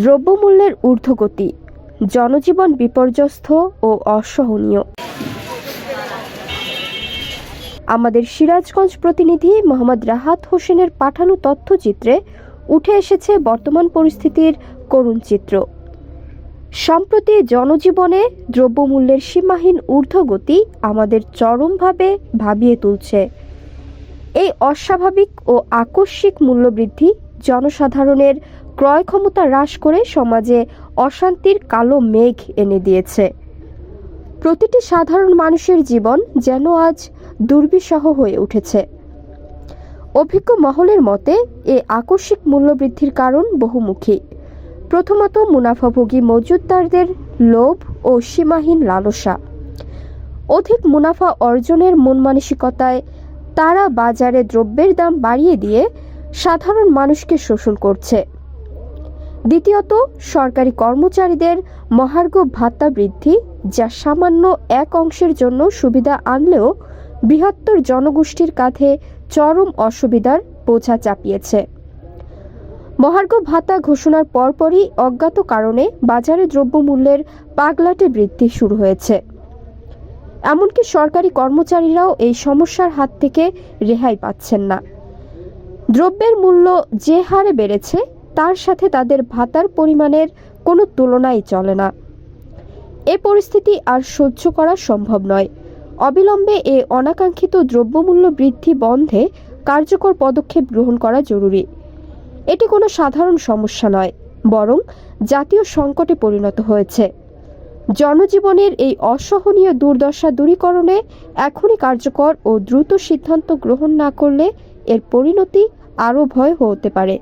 দ্রব্যমূল্যের ঊর্ধ্বগতি, জনজীবন বিপর্যস্ত ও অসহনীয়। আমাদের সিরাজগঞ্জ প্রতিনিধি মোহাম্মদ রাহাত হোসেনের পাঠানো তথ্যচিত্রে উঠে এসেছে বর্তমান পরিস্থিতির করুণ চিত্র। সম্প্রতি জনজীবনে দ্রব্যমূল্যের সীমাহীন ঊর্ধ্বগতি আমাদের চরমভাবে ভাবিয়ে তুলছে। এই অস্বাভাবিক ও আকস্মিক মূল্যবৃদ্ধি জনসাধারণের ক্রয় ক্ষমতা হ্রাস করে সমাজে অশান্তির কালো মেঘ এনে দিয়েছে। প্রতিটি সাধারণ মানুষের জীবন যেন আজ দুর্বিষহ হয়ে উঠেছে। অভিজ্ঞ মহলের মতে, এ আকস্মিক মূল্যবৃদ্ধির কারণ বহুমুখী। প্রথমত মুনাফাভোগী মজুতদারদের লোভ ও সীমাহীন লালসা। অধিক মুনাফা অর্জনের মন মানসিকতায় তারা বাজারে দ্রব্যের দাম বাড়িয়ে দিয়ে সাধারণ মানুষকে শোষণ করছে। দ্বিতীয়ত, সরকারি কর্মচারীদের মহার্ঘ ভাতা বৃদ্ধি, যা সামান্য এক অংশের জন্য সুবিধা আনলেও বৃহত্তর জনগোষ্ঠীর কাঁধে চরম অসুবিধার বোঝা চাপিয়েছে। মহার্ঘ ভাতা ঘোষণার পরপরই অজ্ঞাত কারণে বাজারে দ্রব্যমূল্যের পাগলাটে বৃদ্ধি শুরু হয়েছে। এমনকি সরকারি কর্মচারীরাও এই সমস্যার হাত থেকে রেহাই পাচ্ছেন না। দ্রব্যের মূল্য যে হারে বেড়েছে, তার সাথে তাদের ভাতার পরিমাণের কোনো তুলনাই চলে না। এ পরিস্থিতি আর সহ্য করা সম্ভব নয়। অবিলম্বে এ অনাকাঙ্ক্ষিত দ্রব্যমূল্য বৃদ্ধি বন্ধে কার্যকর পদক্ষেপ গ্রহণ করা জরুরি। এটি কোনো সাধারণ সমস্যা নয়, বরং জাতীয় সংকটে পরিণত হয়েছে। জনজীবনের এই অসহনীয় দুর্দশা দূরীকরণে এখনই কার্যকর ও দ্রুত সিদ্ধান্ত গ্রহণ না করলে এর পরিণতি আরও ভয় হতে পারে।